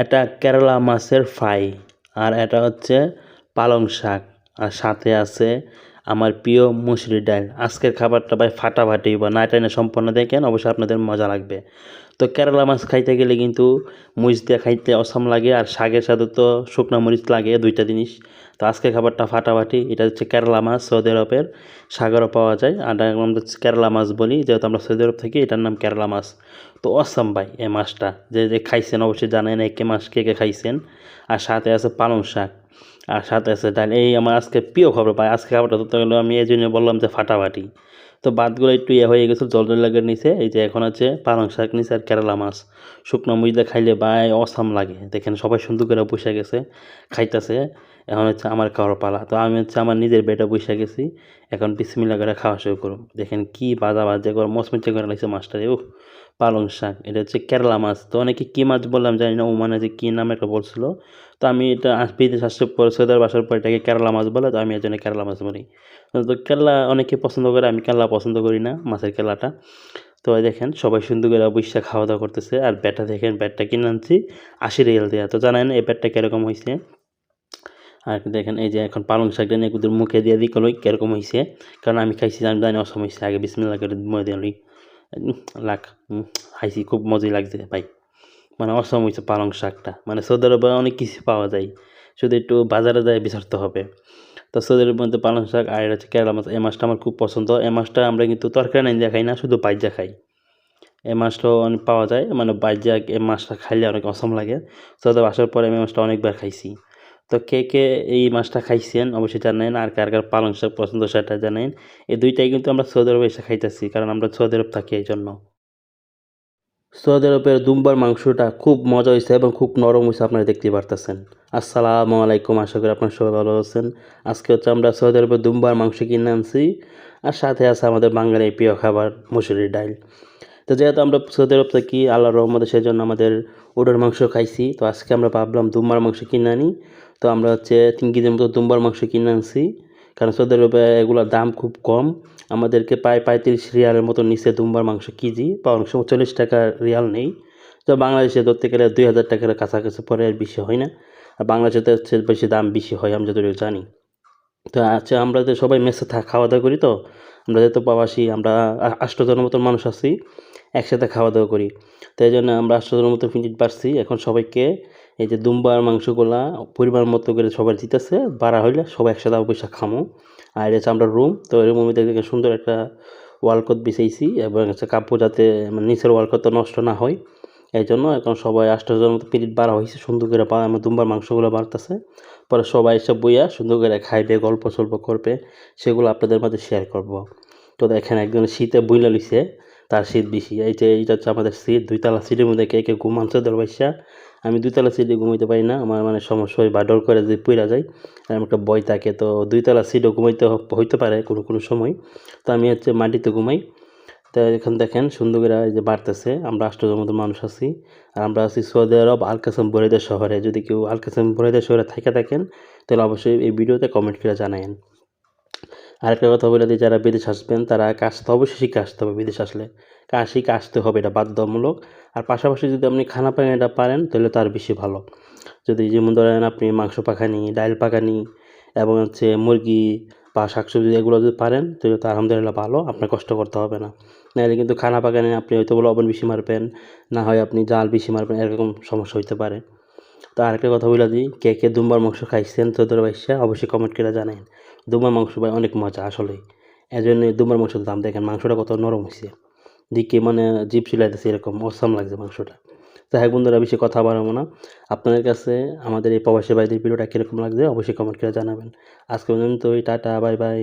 এটা কেরালা মাছের ফ্রাই, আর এটা হচ্ছে পালং শাক। আর সাথে আছে আমার প্রিয় মুসুরি ডাল। আজকের খাবারটা ভাই ফাটাফাটি বা না সম্পন্ন দেখেন, অবশ্যই আপনাদের মজা লাগবে। তো কেরালা মাছ খাইতে গেলে কিন্তু মরিচ দিয়ে খাইতে অসাম লাগে, আর শাকের সাথে তো শুকনো মরিচ লাগে দুইটা জিনিস। তো আজকের খাবারটা ফাটাফাটি, এটা হচ্ছে কেরালা মাছ, সৌদি আরবের সাগরও পাওয়া যায়। আর আমরা কেরালা মাছ বলি, যেহেতু আমরা সৌদি আরব থাকি, এটার নাম কেরালা মাছ। তো অসাম ভাই, এই মাছটা, যে যে খাইছেন, অবশ্যই জানেন একে মাছ কে কে খাইছেন। আর সাথে আছে পালং শাক। আর সাথে আছে ডাল এই আমার আজকে প্রিয় খবর ভাই, আজকে খাবারটা তো গেলো আমি এই জন্য বললাম যে ফাটাফাটি। তো বাদগুলো একটু ইয়ে হয়ে গেছিল জল জল লাগে নিচে এই যে এখন আছে পালং শাক নিচে আর কেরালা মাছ। শুকনো মুড়িতে খাইলে ভাই অসাম লাগে, দেখেন সবাই সুন্দর করে বসে গেছে, খাইতেছে, এখন হচ্ছে আমার খাওয়ার পালা। তো আমি হচ্ছে আমার নিজের বেডে বসে গেছি, এখন বিসমিল্লা করে খাওয়া শুরু করুন দেখেন কি বাজা বাজে করে, মচমচে করে লাগছে মাছটা ও পালং শাক। এটা হচ্ছে কেরালা মাছ। তো অনেকে কী মাছ বললাম জানি না ওমানে যে কী নাম একটা বলছিল তো আমি এটা বিদেশ আসার পর সৈদার বাসার পর এটাকে কেরালা মাছ বলে, তো আমি এর জন্য কেরালা মাছ বলি। তো কেরালা অনেকে পছন্দ করে, আমি কেরালা পছন্দ করি না মাছের কেরালাটা। তো দেখেন, সবাই সুন্দর করে অবশ্যই খাওয়া দাওয়া করতেছে। আর ব্যাটটা দেখেন, ব্যাটটা কিনে আনছি আশি রিয়াল দেওয়া তো জানেন, এই ব্যাটটা কীরকম হয়েছে আর দেখেন, এই যে এখন পালং শাকটা নিয়ে কুদের মুখে দিয়ে দিই কলই, কীরকম হয়েছে কারণ আমি খাইছি আমি জানি অসম হয়েছে আগে বিসমিল্লা করে মনে দিই লাখ খাইছি, খুব মজাই লাগছে ভাই। মানে অসম হয়েছে পালং শাকটা। মানে সৌদি আরবে অনেক কিছু পাওয়া যায়। শুধু একটু বাজারে যায় বিচারতে হবে। তো সৌদি আরবের মধ্যে পালং শাক আর হচ্ছে কেরালা মাছ, এই মাছটা আমার খুব পছন্দ। এই মাছটা আমরা কিন্তু তরকারি নাই দেখাই না, শুধু বাইজা খাই। এই মাছটাও অনেক পাওয়া যায় মানে বাইজা এই মাছটা খাইলে অনেক অসম লাগে। সৌদি আসার পরে আমি মাছটা অনেকবার খাইছি। তো কে কে এই মাছটা খাইছেন অবশ্যই জানেন, আর কার কার পালং শাক পছন্দ সেটা জানেন। এই দুইটাই কিন্তু আমরা সৌদি আরবে এসে খাইতেছি, কারণ আমরা সৌদি আরব থাকি এই জন্য। সৌদি আরবের দুম্বার মাংসটা খুব মজা হয়েছে এবং খুব নরম হয়েছে আপনারা দেখতে পারতেছেন। আসসালামু আলাইকুম, আশা করি আপনার সবাই ভালো আছেন। আজকে হচ্ছে আমরা সৌদি আরবের দুম্বার মাংস কিনে আনছি আর সাথে আছে আমাদের বাঙালির প্রিয় খাবার মুসুরির ডাল তো যেহেতু আমরা সৌদি আরব থাকি আল্লাহ রহমতে সেই জন্য আমাদের উডের মাংস খাইছি, তো আজকে আমরা ভাবলাম দুম্বার মাংস কিনে আনি। তো আমরা হচ্ছে তিন কেজির মতো দুম্বার মাংস কিনে আনছি। কারণ সৌদি আরবে এগুলোর দাম খুব কম। আমাদেরকে প্রায় পঁয়ত্রিশ রিয়ালের মতো নিচে দুম্বার মাংস কেজি, বা অনেক সময় চল্লিশ টাকা রিয়াল নেই। তো বাংলাদেশে ধরতে গেলে দুই হাজার টাকার কাছাকাছি পরে আর বেশি হয় না। আর বাংলাদেশে তো হচ্ছে বেশি দাম বেশি হয়, আমি যতটুকু জানি। তো আচ্ছা আমরা তো সবাই মেসে খাওয়া দাওয়া করি তো? আমরা যেহেতু প্রবাসী, আমরা আষ্টজনের মতন মানুষ আছি, একসাথে খাওয়া দাওয়া করি। তো এই জন্য আমরা আষ্টজনের মতো ফিনিট পারছি এখন সবাইকে এই যে দুম্বার মাংসগুলা পরিমাণ মতো করে সবাই দিতেছে, বাড়া হইলে সবাই একসাথে পয়সা খামো। আর এটা আমরা রুম তো এই রুমের দেখে সুন্দর একটা ওয়ালকত বিছাইছি এবং হচ্ছে কাপড় যাতে মানে নিচের ওয়ালকত নষ্ট না হয়। এই জন্য এখন সবাই আষ্টজন মতো পিরিট বাড়া হয়েছে সুন্দর করে দুম্বার মাংসগুলো বাড়তেছে। পরে সবাই এসব বইয়া সুন্দর করে খাইবে গল্প সল্প করবে, সেগুলো আপনাদের মাঝে শেয়ার করব। তো দেখেন একজন শীতে বইলা লিছে তার শীত বেশি। এই যে এইটা হচ্ছে আমাদের সিট দুইতলা সিটের মধ্যে কে কে ঘুমাচ্ছে দরবাইসা আমি দুইতলা সিটে ঘুমাইতে পারি না। আমার মানে সমস্যা হয় বা ডর করে যে পইরা যায়। আমার একটা বই থাকে, তো দুইতলা সিটও ঘুমাইতে হইতে পারে কোনো কোনো সময়। তো আমি হচ্ছে মাটিতে ঘুমাই। তো এখন দেখেন সুন্দর করে এই যে বাড়তেছে। আমরা আষ্টজন মতো মানুষ আছি। আর আমরা আছি সৌদি আরব আলকাসম বরিদা শহরে। যদি কেউ আলকাসম বরিদা শহরে থেকে থাকেন, তাহলে অবশ্যই এই ভিডিওতে কমেন্ট করে জানায়েন। আরেকটা কথা বলে দিই, যারা বিদেশ আসবেন, তারা কাজটা অবশ্যই শিখে আসতে হবে বিদেশ আসলে। শিখে আসতে হবে, এটা বাধ্যতামূলক। আর পাশাপাশি যদি আপনি খানা পাখানিটা পারেন, তাহলে তার বেশি ভালো। যদি যেমন ধরেন আপনি মাংস পাখানি ডাইল পাখানি এবং হচ্ছে মুরগি বা শাকসবজি এগুলো যদি পারেন, তাহলে তো আলহামদুলিল্লাহ ভালো, আপনার কষ্ট করতে হবে না। নাহলে কিন্তু খানা পাকানি আপনি হয়তো লবণ বেশি মারবেন, না হয় আপনি জাল বেশি মারবেন, এরকম সমস্যা হইতে পারে। তো আরেকটা কথা বলে দিই, কে কে দুম্বার মাংস খাইছেন তো তোদের বাইশা অবশ্যই কমেন্ট করে জানেন দুম্বার মাংস ভাই অনেক মজা আসলে এই জন্য দুম্বার মাংসের দাম দেখেন, মাংসটা কত নরম হয়েছে দিকে মানে জিপ সিলাইতেছে এরকম, অসাম লাগছে মাংসটা। হ্যাঁ বন্ধুরা বেশি কথা বাড়াবো না। আপনাদের কাছে আমাদের এই প্রবাসী ভাইদের ভিডিওটা কীরকম লাগছে অবশ্যই কমেন্ট করে জানাবেন। আজকে পর্যন্ত ওই টাটা, বাই বাই।